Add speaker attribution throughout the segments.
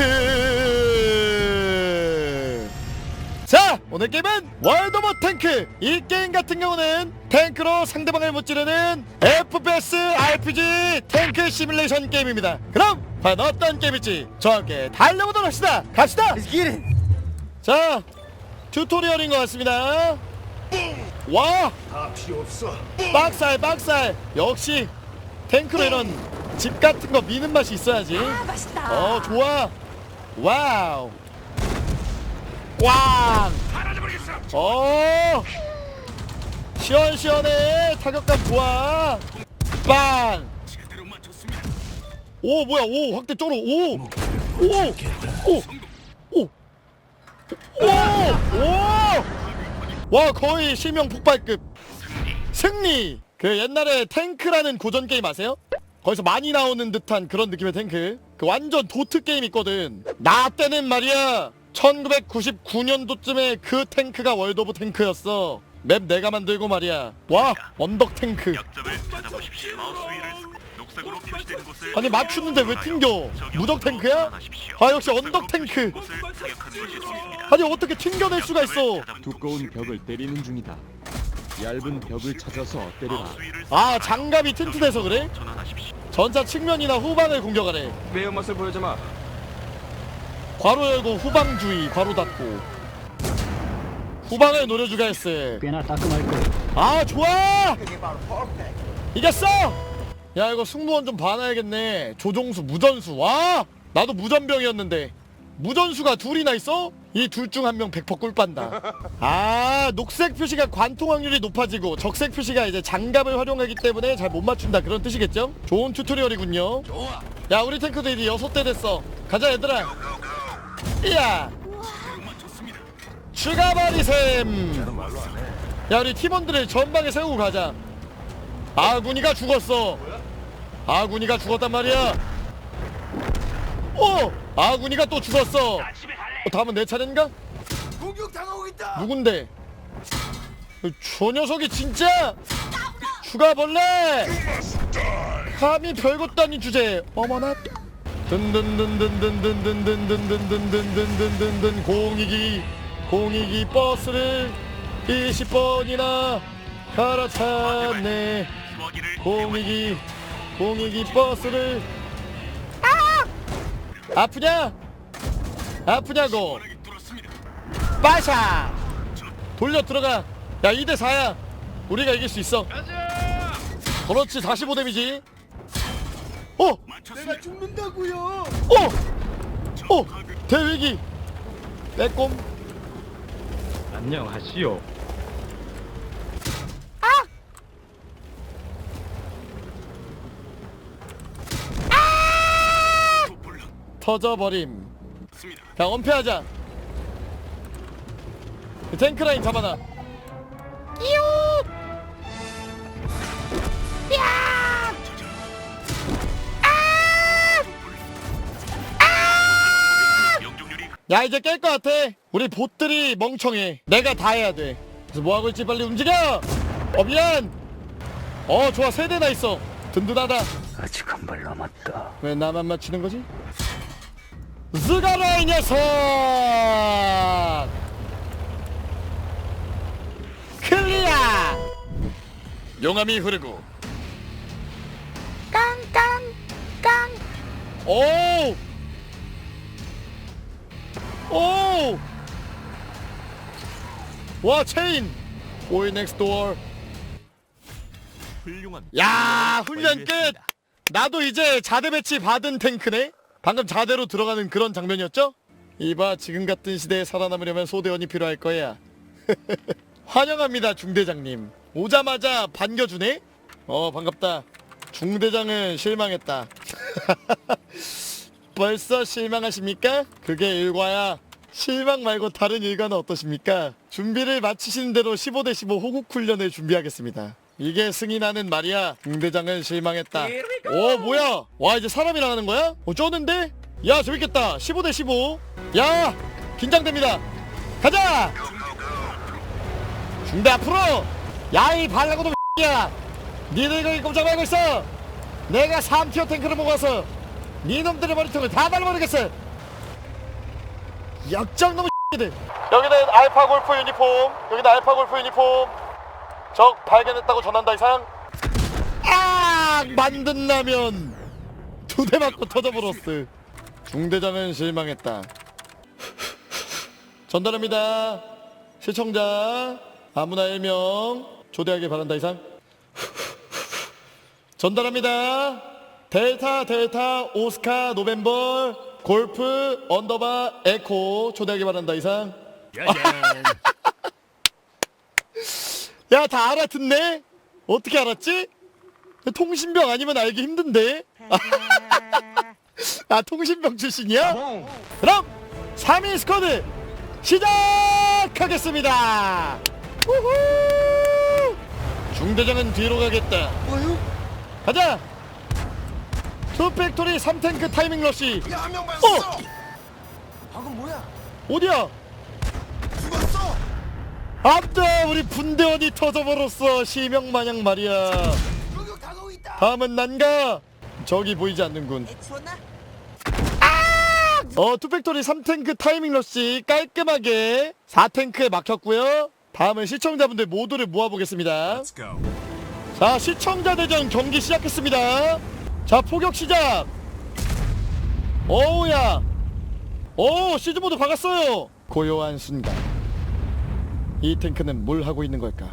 Speaker 1: 탱크! 자 오늘 게임은 월드 오브 탱크 이 게임 같은 경우는 탱크로 상대방을 못 찌르는 FPS RPG 탱크 시뮬레이션 게임입니다. 그럼 과연 어떤 게임일지 저와 함께 달려보도록 합시다. 갑시다! 자 튜토리얼인 것 같습니다. 와!
Speaker 2: 다 필요 없어.
Speaker 1: 빡살 빡살! 역시 탱크로 이런 집 같은 거 미는 맛이 있어야지.
Speaker 3: 아 맛있다.
Speaker 1: 어 좋아 와우. 꽝.
Speaker 2: 어?
Speaker 1: 시원시원해. 타격감 좋아. 빵. 오 뭐야. 오 확대 쪼로 오오 오 오 오 와 거의 실명 폭발급. 승리. 그 옛날에 탱크라는 고전 게임 아세요? 거기서 많이 나오는 듯한 그런 느낌의 탱크 그 완전 도트 게임 있거든 나 때는 말이야 1999년도쯤에 그 탱크가 월드 오브 탱크였어 맵 내가 만들고 말이야 와 언덕 탱크
Speaker 4: 약점을 찾아보십시오. 마우스 위를 녹색으로 표시된 곳을
Speaker 1: 아니 맞추는데 왜 튕겨 무적 탱크야? 아 역시 언덕 탱크
Speaker 4: 곳을 타격하는 것이 좋습니다.
Speaker 1: 아니 어떻게 튕겨낼 수가 있어
Speaker 5: 두꺼운 벽을 때리는 중이다. 얇은 벽을 찾아서 때려라.
Speaker 4: 마우스 위를
Speaker 1: 아 장갑이 튼튼해서 그래?
Speaker 4: 전환하십시오.
Speaker 1: 전차 측면이나 후방을 공격하래
Speaker 5: 매운 맛을 보여주마.
Speaker 1: 괄호 열고 후방 주의 괄호 닫고. 후방을 노려주겠어
Speaker 6: 꽤나 따끔할 거야.
Speaker 1: 아 좋아! 이겼어! 야 이거 승무원 좀 봐놔야겠네. 조종수 무전수. 와! 나도 무전병이었는데. 무전수가 둘이나 있어? 이 둘 중 한 명 100% 꿀빤다. 아 녹색 표시가 관통 확률이 높아지고 적색 표시가 이제 장갑을 활용하기 때문에 잘 못 맞춘다 그런 뜻이겠죠? 좋은 튜토리얼이군요. 야 우리 탱크도 이제 여섯 대 됐어. 가자 얘들아. 이야. 죽어버리셈. 야 우리 팀원들을 전방에 세우고 가자. 아군이가 죽었어. 아군이가 죽었단 말이야. 어 아군이가 또 죽었어 어, 다음은 내 차례인가?
Speaker 2: 공격 당하고 있다.
Speaker 1: 누군데 저 녀석이 진짜 죽어볼래 감히 별것도 아닌 주제 어머나 든든든든든든든든든든든든든든 공익이 공익이 버스를 20번이나 갈아탔네 공익이 공익이 버스를 아! 아프냐? 아프냐고. 빠샤 돌려 들어가 야 2대 4야 우리가 이길 수 있어 그렇지 45 데미지 어!
Speaker 2: 내가 죽는다고요.
Speaker 1: 어! 어! 대위기 빼꼼
Speaker 5: 안녕하시오.
Speaker 1: 터져버림
Speaker 2: 습니다.
Speaker 1: 자 은폐하자. 탱크라인 잡아놔.
Speaker 4: 명중률이
Speaker 1: 야 이제 깰 것 같아. 우리 봇들이 멍청해. 내가 다 해야 돼. 그래서 뭐하고 있지? 빨리 움직여! 어 미안! 어 좋아. 세 대나 있어. 든든하다.
Speaker 6: 아직 한 발 남았다.
Speaker 1: 왜 나만 맞히는 거지? 스가라 이 녀석? 클리어 용암이 흐르고. 깡깡 깡. 오! 오! 와 체인! 보이 넥스트 도어
Speaker 5: 훌륭한.
Speaker 1: 야 훈련 끝! 나도 이제 자대 배치 받은 탱크네 방금 자대로 들어가는 그런 장면이었죠? 이봐 지금 같은 시대에 살아남으려면 소대원이 필요할 거야 환영합니다 중대장님 오자마자 반겨주네? 어 반갑다 중대장은 실망했다 벌써 실망하십니까? 그게 일과야 실망 말고 다른 일과는 어떠십니까? 준비를 마치신 대로 15대 15 호국 훈련을 준비하겠습니다 이게 승인하는 말이야. 중대장은 실망했다. 오 뭐야? 와 이제 사람이랑 하는 거야? 어 쩌는데? 야 재밌겠다. 15 대 15 야 긴장됩니다. 가자! 중대 앞으로! 야이 발라고도 야. 니들 거기 꼼짝 말고 있어. 내가 3티어 탱크를 먹어서 니놈들의 머리통을 다 날려버리겠어. 약장 너무 들. 여기는 알파 골프 유니폼. 여기는 알파 골프 유니폼 적 발견했다고 전한다 이상 아 만든 라면 두 대 맞고 터져버렸어. 중대장은 실망했다. 전달합니다. 시청자 아무나 일명 초대하길 바란다 이상 전달합니다. 델타 델타 오스카 노벤벌 골프 언더바 에코 초대하길 바란다 이상 야 다 알아듣네 어떻게 알았지? 통신병 아니면 알기 힘든데 아 통신병 출신이야? 그럼 3위 스쿼드 시작하겠습니다 우후! 중대장은 뒤로 가겠다 가자 투팩토리 3탱크 타이밍 러시
Speaker 2: 야, 한명 맞았어.
Speaker 1: 어!
Speaker 2: 방금 뭐야?
Speaker 1: 어디야. 안돼 우리 분대원이 터져버렸어. 시명마냥 말이야. 다음은 난가? 저기 보이지 않는군.
Speaker 2: 추웠나?
Speaker 1: 어 투팩토리 3탱크 타이밍 러시 깔끔하게 4탱크에 막혔고요. 다음은 시청자분들 모두를 모아보겠습니다. 자 시청자 대전 경기 시작했습니다. 자 포격 시작. 어우야. 오 시즈모드 박았어요. 고요한 순간 이 탱크는 뭘 하고 있는 걸까.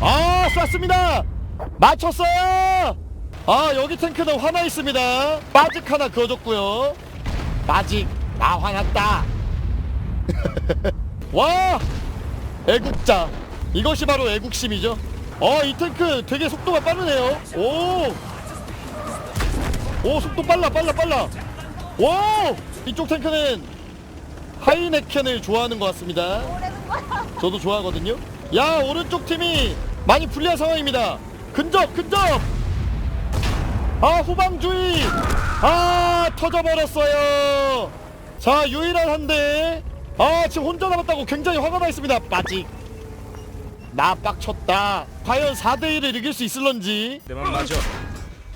Speaker 1: 아 쐈습니다! 맞췄어요! 아 여기 탱크는 화나 있습니다. 빠직 하나 그어줬고요. 빠직 나 화났다. 와! 애국자. 이것이 바로 애국심이죠. 어이 탱크 되게 속도가 빠르네요. 오! 오 속도 빨라 빨라 빨라. 오! 이쪽 탱크는 하이네켄을 좋아하는 것 같습니다 저도 좋아하거든요. 야 오른쪽 팀이 많이 불리한 상황입니다. 근접 근접! 아 후방주의! 아 터져버렸어요. 자 유일한 한 대. 아 지금 혼자 남았다고 굉장히 화가 나 있습니다. 빠직! 나 빡쳤다. 과연 4대 1을 이길 수 있을런지.
Speaker 2: 내맘 맞아.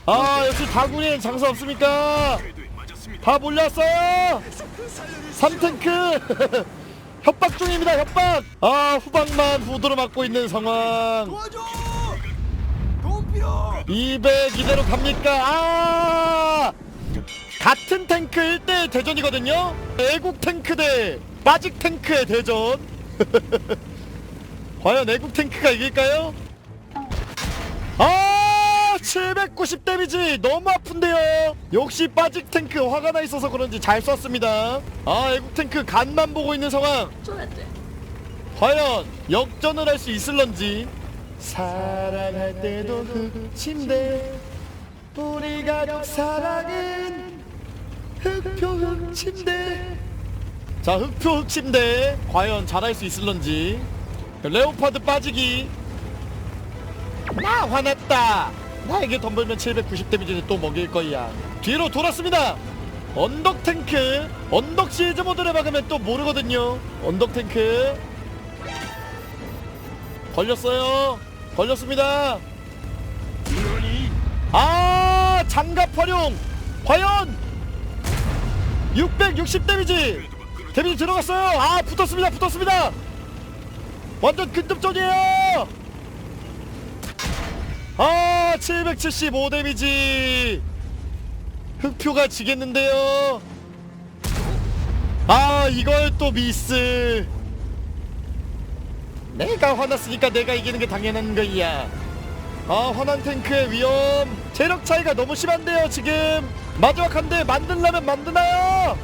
Speaker 1: 아 역시 다구리엔 장사 없습니까? 다 몰렸어요. 3탱크 협박 중입니다 협박! 아 후방만 후드로 맞고 있는 상황.
Speaker 2: 도와줘. 도움 필요.
Speaker 1: 200 이대로 갑니까? 아! 같은 탱크 1대 대전이거든요? 애국 탱크 대 빠직 탱크의 대전. 과연 애국 탱크가 이길까요? 아, 790 데미지 너무 아픈데요. 역시 빠직 탱크 화가 나 있어서 그런지 잘 쐈습니다. 아, 애국 탱크 간만 보고 있는 상황. 과연 역전을 할 수 있을런지. 사랑할 때도 흑침대 우리 가족 사랑은 흑표 흑침대 자 흑표 흑침대 과연 잘할 수 있을런지 레오파드 빠지기 나 화났다 나에게 덤불면 790 데미지는 또 먹일 거야. 뒤로 돌았습니다. 언덕 탱크 언덕 시즈 모드를 막으면 또 모르거든요. 언덕 탱크. 걸렸어요. 걸렸습니다. 아 장갑 활용. 과연 660 데미지. 데미지 들어갔어요. 아 붙었습니다 붙었습니다. 완전 근접전이에요 아, 775 데미지. 흑표가 지겠는데요. 아, 이걸 또 미스. 내가 화났으니까 내가 이기는 게 당연한 거야. 아, 화난 탱크의 위험. 체력 차이가 너무 심한데요, 지금. 마지막 한 대 만들려면 만드나요?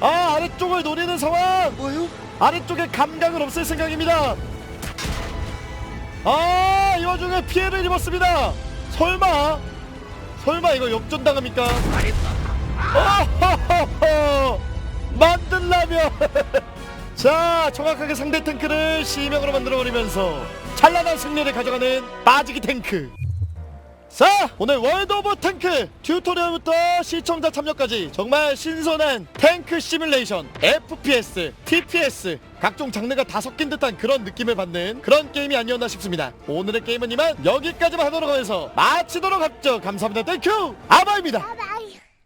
Speaker 1: 아, 아래쪽을 노리는 상황.
Speaker 2: 뭐요?
Speaker 1: 아래쪽에 감각을 없앨 생각입니다. 아, 이 와중에 피해를 입었습니다. 설마, 설마 이거 역전 당합니까? 아하하하, 만들라면. 자, 정확하게 상대 탱크를 시명으로 만들어버리면서 찬란한 승리를 가져가는 빠지기 탱크. 자 오늘 월드 오브 탱크 튜토리얼부터 시청자 참여까지 정말 신선한 탱크 시뮬레이션 FPS, TPS 각종 장르가 다 섞인 듯한 그런 느낌을 받는 그런 게임이 아니었나 싶습니다. 오늘의 게임은 이만 여기까지만 하도록 하면서 마치도록 하죠. 감사합니다. 땡큐 아바입니다